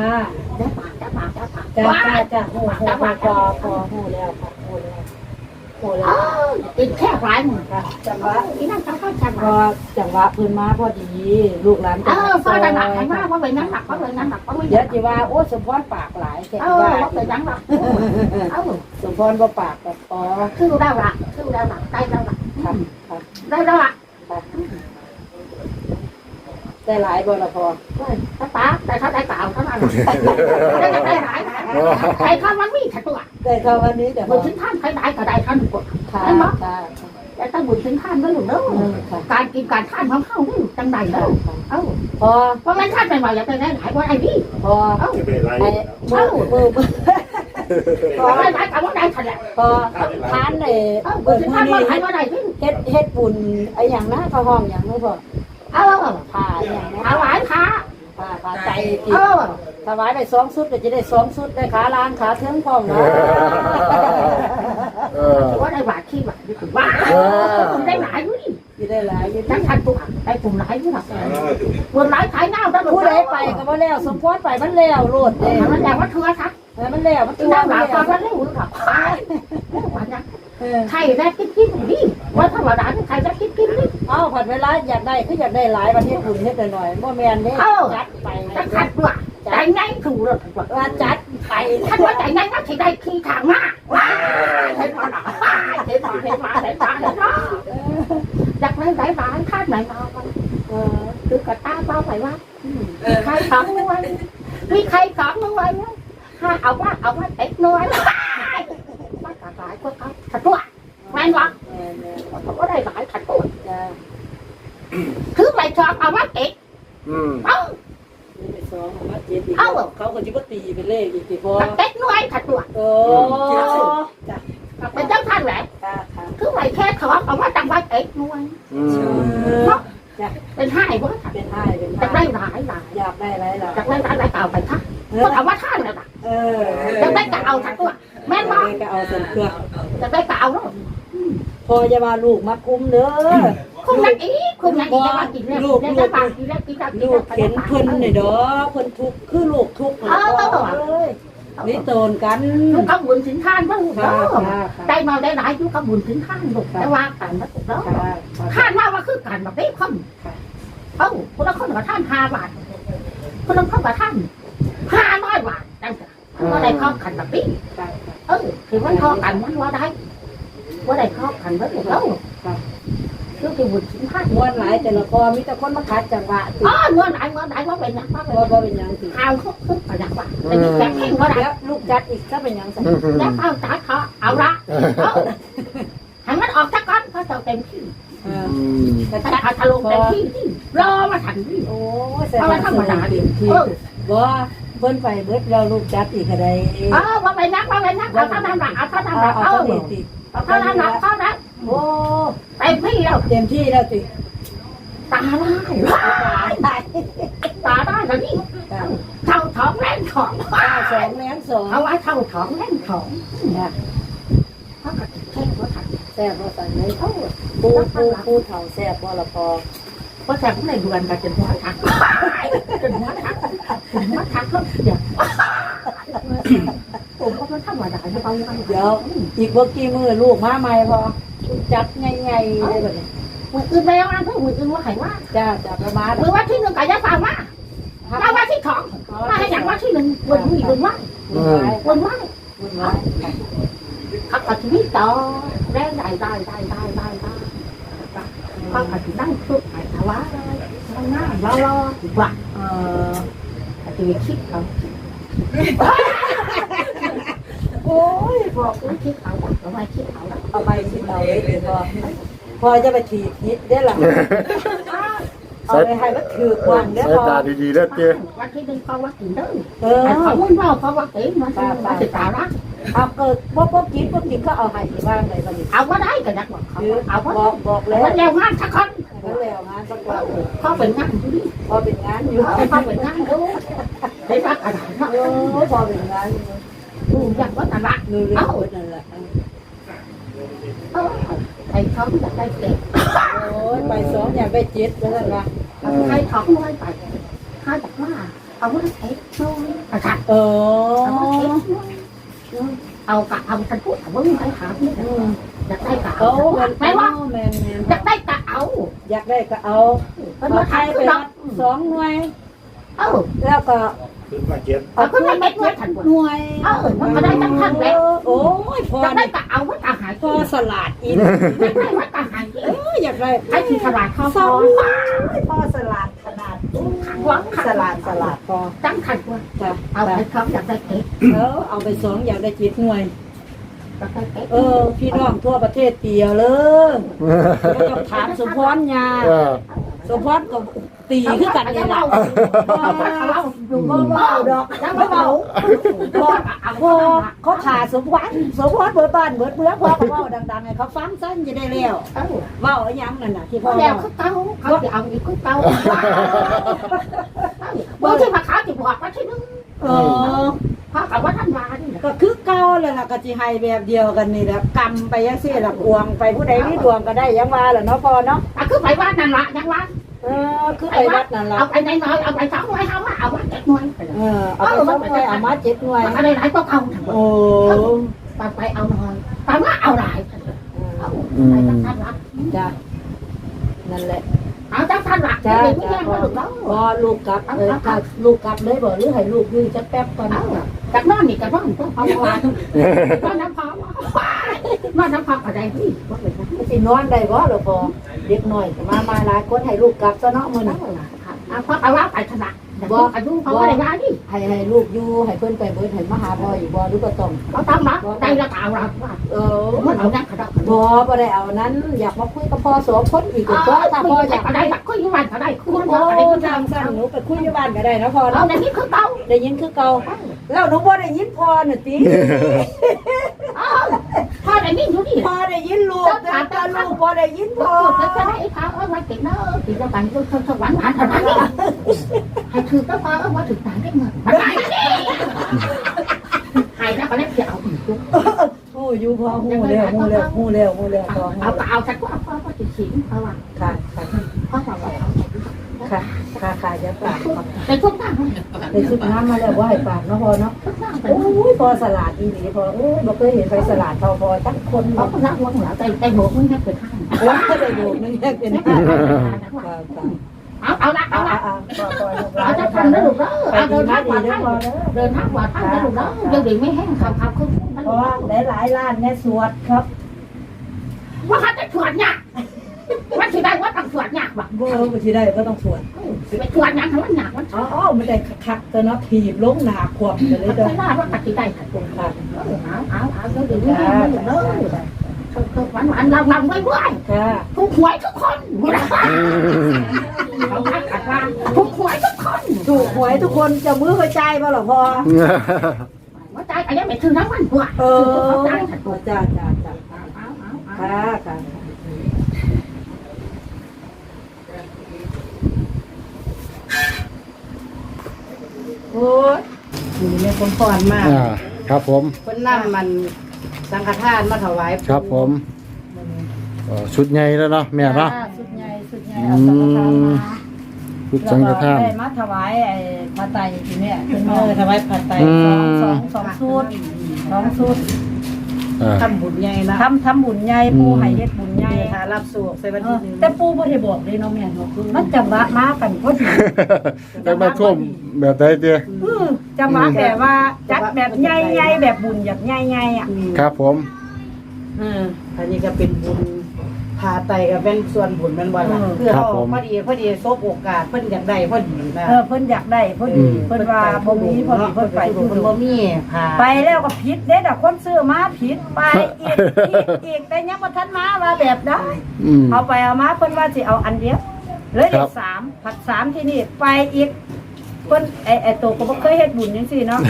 ค่ะได้ปากได้ปากได้ปากจ้าว้าจ้าจ้าโหโหโหพอพอโหแล้วค่ะโหแล้วโหเอแล้วอกินแค่ร้ายมึงค่ะจังหวะที่นั่งสัมภาษณ์จังพอจังหวะพื้นมาพอดีลูกหลานเออฟ้าดังหนักมากว่าไปนั่งหนักว่าไปนั่งหนักว่าไม่เดี๋ยวจีว่าโอ้สมพรปากหลายแค่เออว่าว่าไปนั่งหนักเออสมพรบ่ปากกับพอคือได้ละคือได้ละได้แล้วละครับครับได้แล้วละ ได้หลายบ่ละพอป้าป้าแต่ถ้าได้เปล่าเท่านั้นได้ได้หลายใครข้ามันมีถัตัวได้เท่าวันนี้แต่พบุอญถึงท่านใครได้ก็ได้ท่านกดค่ะค่ะแต่ต้องบุญถึงท่านก็หลุดเด้อค่ะการกินการท่านของเขานี่จังใดเด้อเอ้าพอเพราะงั้นท่านไปมาอย่าไปได้หลายว่าไอ้นี่พอเอ้าจะเป็นไรไอ้มือมือเพราะงั้นท่านกับว่าได้ทันแหละพอทานเลยเอ้าบุญถึงท่านว่าใครว่าได้ที่เฮ็ดเฮ็ดบุญไอ้อย่างนะเขาห้องอย่างนู้นพอเออผ่าอย่างนะ ถวายพระผ่าผ่าใจกิเอนอถวายได้สองชุดก็จะได้สองชุดได้ขาล้างขาเทิงพร้อมนะเออว่าได้บาทที่บาทนี่คือว่าได้หลายอยู่นี่สิได้หลายอยู่ทั้งท่านตัวได้ปุ่มหลายอยู่นะปุ่มหลายขายเงาได้ผู้ใดไปก็บ่แล้วสมพรไปมันแล้วโลดเด้มันอย่างว่าเถื่อทักเออมันแล้วมันที่ตัวนั่งหแล้ลัวบตอนนั้นเร็วหรือเปล่าวันนั้นเออใครได้คิดคิดนี่ว่าธรรมดาใครได้คิดคิดนี่ เอ้าผัดเวลาอยากได้คืออยากได้หลายวันเฮ็ดบุญเฮ็ดหน่อยๆบ่แม่นเด้จัดไปจะขัดตัวใจง่ายถูกเลยว่าจัดไปท่านว่าใจง่ายนักที่ได้ขี้ทางมากว้าเห็นมาเห็นมาเห็นมาเห็นมาเห็นมาอยากได้ไหนบ้านท่านไหนมาเออคือกระต้าเป้าไปว่าใครสองหน่วยมีใครสองหน่วยถ้าเอาว่าเอาว่าเอ็กหน่วยมันกระจายพวกเขาขัดตัวแม่นวะแม่นเขาก็ได้หลายขัดตัว ๆจ้า คือไปชอบเอาว่าเอ็กอืมเอ้านี่ไปสองมาเจ็ดอีกเอ้าเขาก็สิบ่ตีเป็นเลขอีกสิพอเอ็กหน่วยขัดตัวโอ้จ้ะเป็นเจ้าท่านแหละค่ะค่ะคือไปแค่ขอเอาว่าจังหวัดเอ็กหน่วยอืมเป็นห้าว่าเป็นไห้เป็นจะไห้ได้หลายหลายอยากได้หลายหลายจะได้หลายหลายเก่าไปท่านเอก็อเอาว่าท่านเลยนะเออจะได้จะเอาขัดตัวแม่นเอว่าอก็เอาส่วนเครื่องจะได้จะเอาแล้วพอจะมาลูกมาคุมเด้อคุณนักอี ล้วกินแล้วกินแล้วกินแล้วกินลูแล้วกเข็นเพิ่นนี่ดอกเพิ่นทุกข์คือลูกทุกข์เลยเอ้ยนี่โตนกันลูกขบุญสินท่านบ้างค่ะค่ะค่ะได้มาได้หลายลูกขบุญสินท่านลูกแต่ว่ากันมาถูกแล้วค่ะท่านว่าว่าคือกันแบบนี้คนเอ้าคนละคนกับท่านห้าบาทคนละคนกับท่านห้าร้อยบาทจังก็ได้ข้อกันแบบนี้ค่ะเออคือมันข้อกันมันว่าได้ว่าได้ข้อกันไว้ถูกแล้ว ลูกที่บุญสินท่านม้วนหลายแต่ละคอมีแต่คนมาขัดจังหวะติอ๋อเงินไหนเงินไหนว่าเป็นยังว่าเป็นบ่บ่เป็นหยังสิข้าวคุกคุกกระดักว่าแต่นี่แกงแห้งว่าได้แล้วลูกจัดอีกก็เป็นหยังสิแล้วเอาจ่ายเขาเอาละเอาให้มันออกจากก้อนเขาจะเต็มที่เอออืมแต่แต่จัดถ้าทะลุเต็มที่ที่รอมาทันที่โอ้แสดงว่าธรรมดาเต็มที่บ่เพิ่นไปเบิดแล้วลูกจัดอีกก็ได้เออว่าไปนักว่าไปนักเอาเท่านั้นละเอาเท่านั้นเอาละเอาเอาเท่านี้ติเอาเท่านั้นละเท่านั้น โอ้เต็มที่แล้วเต็มที่แล้วติตาได้ตายตาได้แล้วนี่เท่าท้องแรงท้องเก้าสองแม่นสองเอาไว้เท่าท้องแรงท้องนะเขาก็แค่ว่าทันแซ่บบ่สั่นเลยเอ้าปูปูปูเฒ่าแซ่บบ่ละพอเพราะแต่ผมในเดือนกันจนหัวทักจนหัวทักจนหัวทักแล้วเดี๋ยวผมก็ไม่ธรรมดาจะเอายังไงเดี๋ยวอีกบ่กี่มือลูกมาใหม่พอ จัดใหญ่ๆเลยบัดนี้มืออื่นไปเอาอันเพื่อมืออื่นว่าไข่ว่าจ้าจ้าประมาณมือว่าที่หนึ่งกายฟ้ามามาว่าที่สองมาให้อย่างว่าที่หนึ่งวันนี้วันว่าอืมวันว่าบุญไว้เขาก็ชีวิตต่อแรงได้ได้ได้ได้ได้ได้เขาก็จะนั่งชุดไหนแต่ว่าเราหน้ารอรอดีกว่าเอ่ออาจจะคิดเขาโอ้ยบอกว่าคิดเขาแต่ไม่คิดเขาแล้ว เอาไปสิเอาเลยพอพอจะไปถีบนิดได้หรอเอาไปให้มันถือกวางได้สายพอตาดีๆแล้วเจ้วันที่หนึ่งเขาว่ากินเด้อเออแต่เขาไม่ว่าเขาว่ากินมันมันจะตาละเอาเกิดบ่บ่กินบ่กินก็เอาให้ที่บ้านเลยบัดนี้เอาว่าได้ก็นักบอกเขาคือเอาว่าบอกบอกแล้วมันแล้วงานสักคนแล้วแล้วงานสักวันเขาเป็นงานอยู่นี่พอเป็นงานอยู่เขาเป็นงานอยู่ได้รักอะไรเนาะโอ้พอเป็นงานอยู่อืมอยากว่าตลาดนูเรื่องคนนั่นแหละเออ ไอ้เขาอยากได้เก็บโอ้ยไปสองอยากได้เจ็ดแล้วกันว่าให้ท้องน้อยไปให้ข้าจากว่าเอาว่าเอ็กซ์น้อยกระชับเออเอาว่าเอ็กซ์น้อยเอากะเอาฉันพูดเอาว่าไม่ถามนี่อยากได้กะเอาเอาแม่นไม่ว่าแม่นแม่นอยากได้กะเอา อยากได้ก็เอาเป็นเอามาใครขายไปคือรัเราบสองหน่วย เออแล้วก็ขึ้นมาเก็บเอาขึ้นมาเม็ดหน่วยเออมันก็ได้ทั้งทั้งแหละโอ้ยพออยากได้นี่กะเอาว่าตาหายพอสลัดอีกไม่ได้ว่าตาหายเอออยากได้ไอ้ที่สลัดข้าวสซอองยพอสลัดขนาดขังหวังสลัดสลัดพอจังขันว่าจ้ะเอาไปเขาอยากได้เอ็กซ์เออเอาไปสองอยากได้เจ็ดหน่วยอยากได้เอ็กซ์เออพี่น้องทั่วประเทศเตียวเลยก็ต้องถามสมพรยา เออสมพรก็ตีคือกันนี่แหละเอาไปเขาเล่าดูบ่บ่เบาเบาดดออกกยังบ่เบาพอเอาพอเขาถ่าสมพรสมพรเบิดบ้านเบิดเมืองพอเขาเว้าดังๆให้เขาฟังซั่นจะได้แล้วเออเว้าอีหยังนั่นน่ะที่พ่อแล้เว้าวเขาเต้าเขาจะเอาอีกเขาเต้าเมื่อที่มาขายจะบอกว่าที่นึงเออพ่อกับว่าท่านมานี่ก็คือเก่าเลยล่ะก็สิให้แบบเดียวกันนี่แหละกำไปจังซี่ล่ะอวงไปผู้ใดมีดวงก็ได้ยังว่าล่ะเนาะพ่อเนาะอะคือไปว่านั่นละยังว่า เออคือไปวัดนั่นล่ะเอาไปในน้อยเอาไปสองร้อยเอามาเอามาเจ็ดหน่วยเออเอาไปสองหน่วยเอามาเจ็ดหน่วยอะไรหลายก็เอาทั้งหมดโอ้ไปไปเอาหน่อยไปว่าเอาหลายเอาไปจังท่านละจ้ะนั่นแหละเอาจังท่านละจ้าเด็กไม่จ้าแย่งพอมาหรอกเนาะพอลูกกลับเออถ้าลูกกลับเลยบอกหรือให้ลูกอยู่จะแป๊บก่อนเอาจากนั่นนี่จากนั่นก็เอาหวานก็น้ำพอมาน้ำพออะไรที่ว่าเป็นนะสินอนได้บ่หรอพอ เด็กน้อยก็มามาหลายคนให้ลูกกลับซะเนาะมื้อเอานี้ล่ะเอาเพราะเอาว่าไปถนัดบอกอายุเขาอะไรนะนี่ให้ให้ลูกอยู่ให้เพิ่นไปเบิดให้มาหาพ่ออยู่บ่หรือบ่ต้องเขาตามรักใจละเก่าเราว่าเออมันเอานักขนาดบ่บ่ได้เอานั้น อยากมาคุยกับพ่อโสพลอีกก็พอถ้าพ่ออยากอะไรแบบคุยวันอะไรคุยโอ้วันอะไรทางสั้นหนูไปคุยอยู่บ้านก็ได้นะพ่อเอาเนาะในนี้คือเก่าได้ยินคือเก่าแล้วหนูบ่ได้ยินพ่อน่ะติ พ่อในนี้อยู่นี่พ่อได้ยินลูกแต่ตาลูกบ่ได้ยินพ่อก็จะได้พาเอาไว้ติดเนาะติดแล้วกันก็เขาสวรรค์หวานขนาดนี้ให้ถือก็พอเอาไว้ถึงตาได้เงินให้แล้วก็เล่นเสียเอาอีกฮู้อยู่พ่อฮู้แล้วฮู้แล้วฮู้แล้วฮู้แล้วพ่อเอาก็เอาสักว่าพ่อก็จะขิงเพราะว่าค่ะค่ะพ่อบอกว่าเอาค่ะค่ะค่ะจะฝากแต่ทุกท่านไปชุดน้ำมาแล้วว่าให้ฝากเนาะพ่อเนาะทุกท่านแต่โอ้ยพอสลัดอีหลีพอโอ้ยบ่เคยเห็นไฟสลัดเท่าพอจักคนเขาบ่ก็รักว่าหัวใจใจหัวมึงแค่เป็นท่านว่าได้ดูนึงแยกเป็นห้าค่ะค่ะเอาเอาละเอาเอาละเอาเอาพอพอลูกหลาเอานจะทำได้หรือเปล่าไปเอาดีเดินมาทางดีปลอดเด้ภัอยพอเด้อเดินทางปลอดภัยได้หรือเปล่าเดี๋ยวดีไม่แห้งข่าวข่าวคือเพราะว่าหลายๆร้านเนี่ยสวดครับ ว่าเขาจะสวดเนี่ยว่า ที่ได้ว่าต้องสวดเนี่ยว่ะบ่บ่สิได้ก็ต้องสวดไปสวดเนี่ยทำมันหนักมันอ๋อมันได้คักๆตัวเนาะถีบลงหน้าขวบเลยไม่เด้อได้ว่าปฏิได้ขัดตรงกันเอาเอาเอาเดี๋ยวดีไม่แห้งเลยเด้อหวานหวานเราเราไว้ไว้ค่ะทุกหวยทุกคนเขาขัดว่าทุกหวยทุกคนถูกหวยทุกคนจะมือไปใจบ่ล่ะพ่อว่าใจอันนี้ไม่คือน้ำมันกว่าเอคือเขาอใจขัดตัวจ้าจ้าจ้าเอาเอาเอาเอาค่ะค่ะ โอ้ยนี่เนี่ยคนฟ้อนมากอ่าครับผม คนนำมันสังฆทานมาถวายครับผมเอ่อชุดใหญ่แล้วเนาะแม่เนาะสุดใหญ่สุดใหญ่เอาสังฆทานมาชุดสังฆทาน แล้วก็ได้มาถวายไอ้พระไตรทีเนี้ยเป็นเออถวายพระไตรอืสองม สองสองชุดสองชุดอ่า ทำบุญใหญ่นะทำทำบุญใหญ่ปูให้เฮ็ดบุญใหญ่ถ้ารับสวกใส่วันที่หนึ่งแต่ปูบ่ได้บอกเลยเนาะแม่เนาะมันจะมามากันพอดีจะมาท่วมแบบใดเดียเออจะมาแบบว่าจัดแบบใหญ่ๆแบบบุญแบบใหญ่ๆอะครับผมเอออันนี้ก็เป็นบุญ พาไตก็เป็นส่วนบุญแมันวันละเออเพื่อเขาพอดีพอดีซบโอกาสเพิ่นอยากได้พอดีนะเออเพิ่นอยากได้เพิ่นเพิ่นว่าบ่มีพอดีเพิ่นไปเพิ่ทุนดบ่งมีพาไปแล้วก็ผิดเด้ดอกคนซื้อมาผิดไปอีกอีกอีกแต่ยังบ่ทันมาว่าแบบได้ อืม เอาไปเอามาเพิ่นว่าสิเอาอันเดียวเลยครัได้บสามผัดสามที่นี่ไปอีก เพิ่นไอ้ไอ้โตก็บ่เคยเฮ็ดบุญจังซี่เนาะ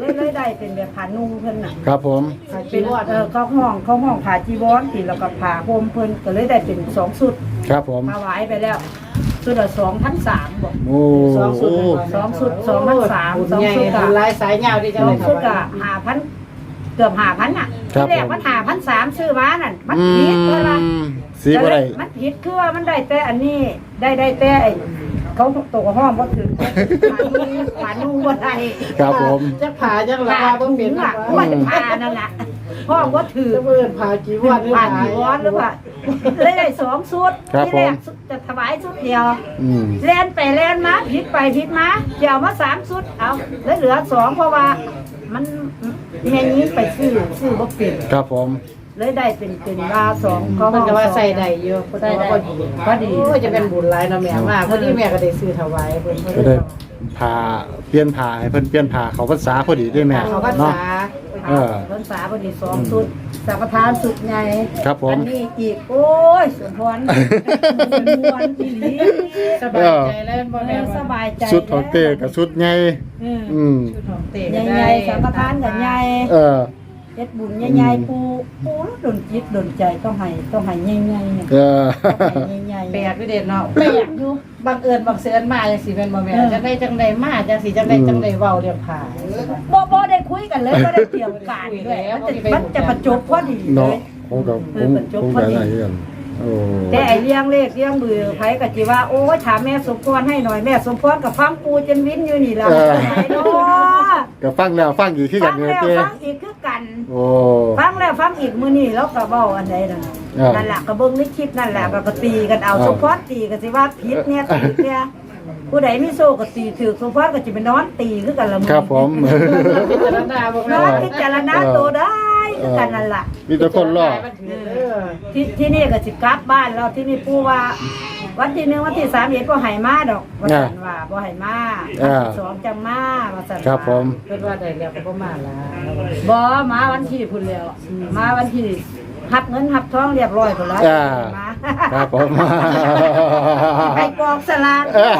เลยเลยได้เป็นแบบผ่านุ่งเพิ่นน่ะครับผม เป็นเออเขาห้องเขาห้องผ่าจีวรติแล้วก็ผ่าห่มเพิ่นก็เลยได้เป็นสองสุดครับผม ถวายไปแล้วสุดละ2,003บ่โอ้สองสุดสองสุดสองพันสามบุญสองใหญ่สุดบุอะญหลายสายยาวที่สจะองได้สุดถอะวายห้าพันเกือบห้าพันอะครับที่แรกผมมันห้าพันสามซื้อมานั่นมันอืผิดเลยว่ะมสีบ่ได้มันผิดคือว่ามันได้แต่อันนี้ได้ได้แต่ไอ้ เขาตกห้องบ่ถึงหมานุ่งหมานุ่งบ่ได้ครับผมจักผาจักละผ่าว่าบ่บ่เป็เป็นนว่าอะว่าผ่านั่นแหละห้องบ่ถือจะเบิ่นผากี่วันผ่านกี่วันหรือว่าเลยได้สองชุดครับที่แรกผมชุดจะถวายชุดเดียวอืมเล่นไปเล่นมาผิดไปผิดมาเดี๋ยวมาสามชุดเอาแล้วเหลือสองเพราะว่า มันแม่นี้ไปซื้อซื้อบ่เป็นครับผม เลยได้เป็นเป็นลาสองเขาเพิ่นก็ว่าสองใส่ได้เยอะเพิ่นก็ว่าพอดีพอดีโอ้ยจะเป็นบุญหลายเนาะแม่ว่าพอดีแม่ก็ได้ซื้อถวายเพิ่นเพิ่นก็ได้พาเปลี่ยนผ้าให้เพิ่นเปลี่ยนผ้าเขาพรรษาพอดีด้วยแม่เขาพรรเนาะ ษาเออพรรษาพอดีสองชุดสังฆทานสุดใหญ่ครับผม อันนี้อีกโอ้ยสุนทรสุนทรที่นี้สบายใจแล้วบ่เอแม่อว่าสบายใจชุดของเต้กับชุดใหญ่เอออืม ชุดของเตใหญ่ๆสังฆทานกับใหญ่ เออ เฮ็ดบุญใหญ่ๆปูปูแล้วดนจิตดนใจต้องให้ต้องให้ใหญ่ๆเนี่ยเออต้องให้ใหญ่ๆแปลกพี่เด่นเนาะแปลกอยู่บังเอิญบังเสือนมาจังสิแม่นบ่แม่เออจังได้จังได้มาจังสิจังได้จังได้เว้าเรื่องผาบ่บ่ได้คุยกันเลยบ่ได้เตรียมการด้วยมันจะมันจะประจบพอดีเลเนาะยคงกับคงคงได้อะไรกันโอ้แต่ไอเลี้ยงเลขเลี้ยงเบือไผก็จิว่าโอ้ยถามแม่สมพรให้หน่อยแม่สมพรกับฟังปูจนวินอยู่นี่ล่ะไหนเนาะก็ฟังแล้วฟังอีกที่กัฟันงเนี่ยแล้วเต้ฟังอีกคือกัน โอ้ ฟังแล้วฟังอีกมื้อนี้แล้วก็เว้าอันใดนั่นเออนั่นล่ะก็เบิ่งในคลิปนั่นแหละก็ก็ตีกันเอาเออสมพรตีก็สิว่าผิดเนี่ยผิดเนี่ย ผู้ใดมีโซก็ตีถือสมพรก็สิไปนอนตีคือกันละมื้อครับผมพิจารณาบ่นแม่อนพิจารณาตัวได้คือกันนั่นล่ะ มีแต่คนรอเออที่ที่นี่ก็สิกลับบ้านแล้วที่นี่ปู่ว่า วันที่หนึ่งวันที่สามเอ็ดบ่ให้มาดอกว่าสันว่าบ่ให้มาวันที่สองจังมาว่าสันว่าครับผม เพิ่นว่าได้แล้วก็บ่มาละบ่มาวันที่พุ่นแล้วมาวันที่หับเงินหับทองเรียบร้อยพุ่นแล้วอ่ามาครับผม ไปกองสลากเออ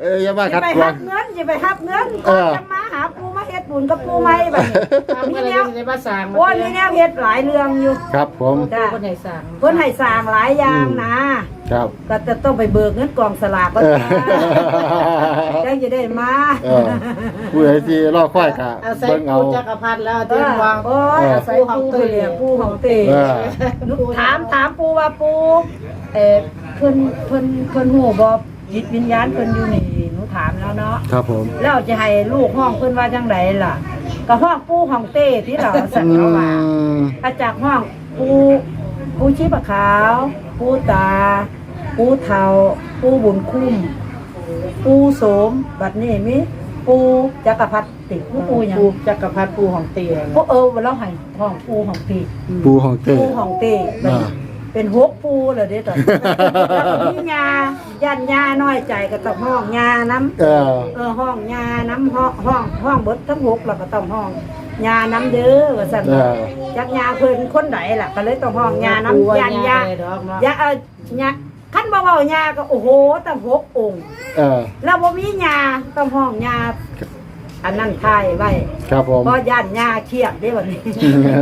เอ้ยอย่ามาจะขัดไปขวาหังบเงินจะไปหับเงินเออจะมาหาปูมาเฮ็ดบุญกับปูใหม่บัดนี้ทำมีกันแนแล้ววได้มาสร้างโอ้ยมีแนวเฮ็ดหลายเรื่องอยู่ครับผม จ้ะคนให้สร้างเพิ่นให้สร้างหลายอย่างนะครับ ก็จะต้องไปเบิกเงินกองสลากก็เออ จังจะได้มาเออผู้ใดที่รอค่อยกะอาศัยเบิ่งเอาผู้จักรพรรดิแล้วเอเตรียมอวาง โอ้ยอาศัยปูไปเรียกปูของเตเออนุถามถามปูว่าปูเออเพิ่นเพิ่นเพิ่นหูบ่ จิตวิญญาณเพิ่นอยู่นี่หนูถามแล้วเนาะครับผม แล้วจะให้ลูกห้องเพิ่นว่าจังไดล่ะ ก็ห้องปูของเต้ที่เราสั่งอืเอาว่ามอาจากห้องปูปูชีพขาว ปูตา ปูเทาปูบุญคุ้มปูโสมบัดนี้มีปูจักรพรรดิปูปูหยังผู้จักรพรรดิผู้ของเตียปูเออเราให้ห้องปูของปีปูของเต้ปูของเต้บัดนี้อ่า เป็นหกปูเลยเด้อตอนนี้แล้วก็มียาย่านยาน้อยใจก็ต้องห้องยาน้ำเออ เออห้องยาน้ำห้องห้องห้องเบิดทั้งหกแล้วก็ต้องห้องยาน้ำเด้อว่าสั่นเออ จักยาเพิ่นคนใดล่ะก็เลยต้องห้องยาน้ำยานยาดอกเนาะยาเออยาคันบ่เว้ายาก็โอ้โหตั้งหกองค์ เออ แล้วบ่มียาต้องห้องยา อันนั้นทายไว้ครับผม เพราะย่านยาเครียดเด้บัดนี้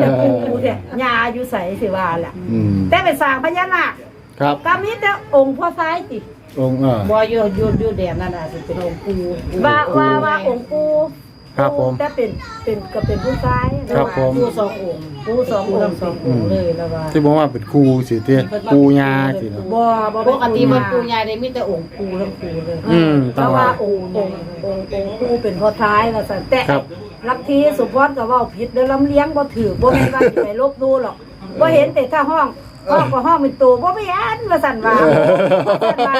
จะปูเนี่ยยาอยู่ใสสิว่าล่ะอืมแต่ไปสร้างพญานาคครับก็มีแต่องค์พ่อซ้ายติองค์เออ บ่อยู่อยู่อยู่แดนนั่นน่ะสิเป็นองค์ปู่ ว่าว่าว่าองค์ปู ครับผมแต่เป็นเป็นก็เป็นผู้ซ้ายครับผมปู่สององค์ปูสองปู่องทั้งค์สององค์เลยแล้วว่าที่บอกว่าเป็นครูสิเต้ครูยาสิเนาะ บ่บ่ปกติมันปู่ยายได้มีแต่องค์ปู่ทั้งปู่เลยอืมเพราะว่าองค์องค์องค์องค์ปูเป็นพ่อท้ายว่าซั่นแต่ครับ ลัทธิสุพรก็เว้าผิดเด้อลำเลี้ยงบ่ถือบ่แม่นว่าสิไปลบดูหรอกบ่เห็นแต่ถ้าห้อง ห้องก็ห้องเป็นตัวบ่มีอันว่าซั่นว่าว่าซั่นว่า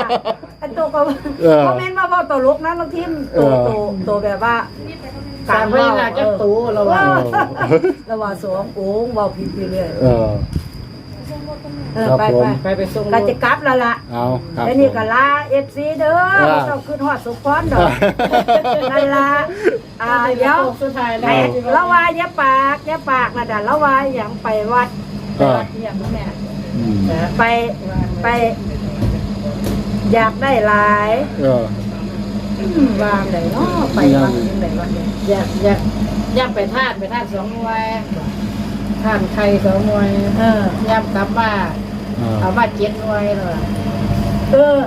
อันตัวก็เออบ่แม่นว่าเว้าตลกนะบางทีมันโตเออโตโตแบบว่าสามพญานาคจักตู่เราว่า ระว่าสององค์เว้าผิดไปเรื่อยเออ เออครับไปผม ไปไปไปส่งก็จะกลับแล้วล่ะเอาครับแล้วนี่ก็ลาเอฟซีเด้ออ่าบ่ต้องขึ้นฮอดสุพรดอกนั่นล่ะอ่าเดี๋ยว สุดท้ายแล้ให้วละว่าอย่าปากอย่าปากนะดะละว่าอย่างไปวัดไปอ่าวัดเนี่ยแม่อืม ไปไป อยากได้หลายเอออืมวางได้เนาะไปวัดยังไดวัดเนี่ยอยากอยากอยากไปทานไปทานสองหน่วยทานไข่สองหน่วยเออย่ำกลับมาอ่าเอามาเจ็ดหน่วยเลยเออ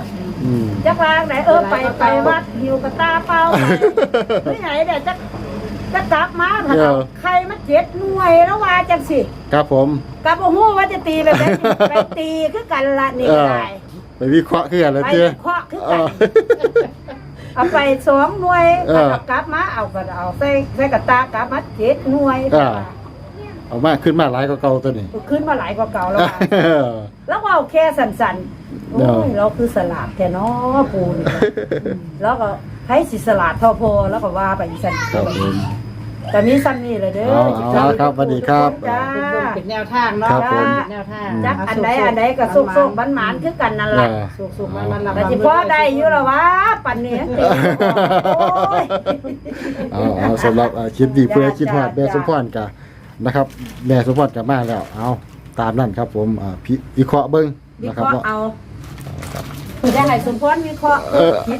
อืมจักวางไหนเออไปไปวัดหิวกระตาเปล่าไปไหนเดี๋ยวจะ จะกลับมาถ้าเอาใครมาเจ็ดหน่วยแล้วว่าจังสิครับผมกับโอ้โหว่าจะตีไปแบบนี้ ไปตีคือกันละนี่ก็ได้เไปวิเคราะห์คือกันแล้วไปเจ้เคาะคือเอกัน อ เอาไปสองหน่วยเออเอากลับมาเอาก็เอาใส่ใส่กระตากลับมาเจ็ดหน่วยอ่าเอามาขึ้นมาหลายกว่าเก่าตัวนี้ขึ้นมาหลายกว่าเก่าแล้วอะเออแล้วก็เอาแค่สันๆโอ้ย เราคือสลัดแค่น้อปูนแล้วก็ ให้สิสลัดทอพอแล้วก็ว่าไปอีสันครับผม แต่นี้ซ้ำนี่เลยเด้อเอาเอาครับสวัสดีครับ จ้า เป็นบุญเป็นแนวทางเนาะครับผม เป็นแนวทางจักอันใดอันใดก็สุกสุกๆหวานๆคือกันนั่นแหละอ่าสุกๆมันมันลำแต่จิพ่อได้อยู่แล้ววะปันนี้ตีโอ้ย เอาเอาสำหรับอ่าคลิปดีเพื่อคิดฮอดจ้าแม่สมพรกะนะครับ แม่สมพรกะมาแล้วเอาตามนั่นครับผมอ่าพิวิเคราะห์เบิ้งวินะคเครับราะห์เนาะ เอาได้ให้สมพรวิเคราะห์เออ คิด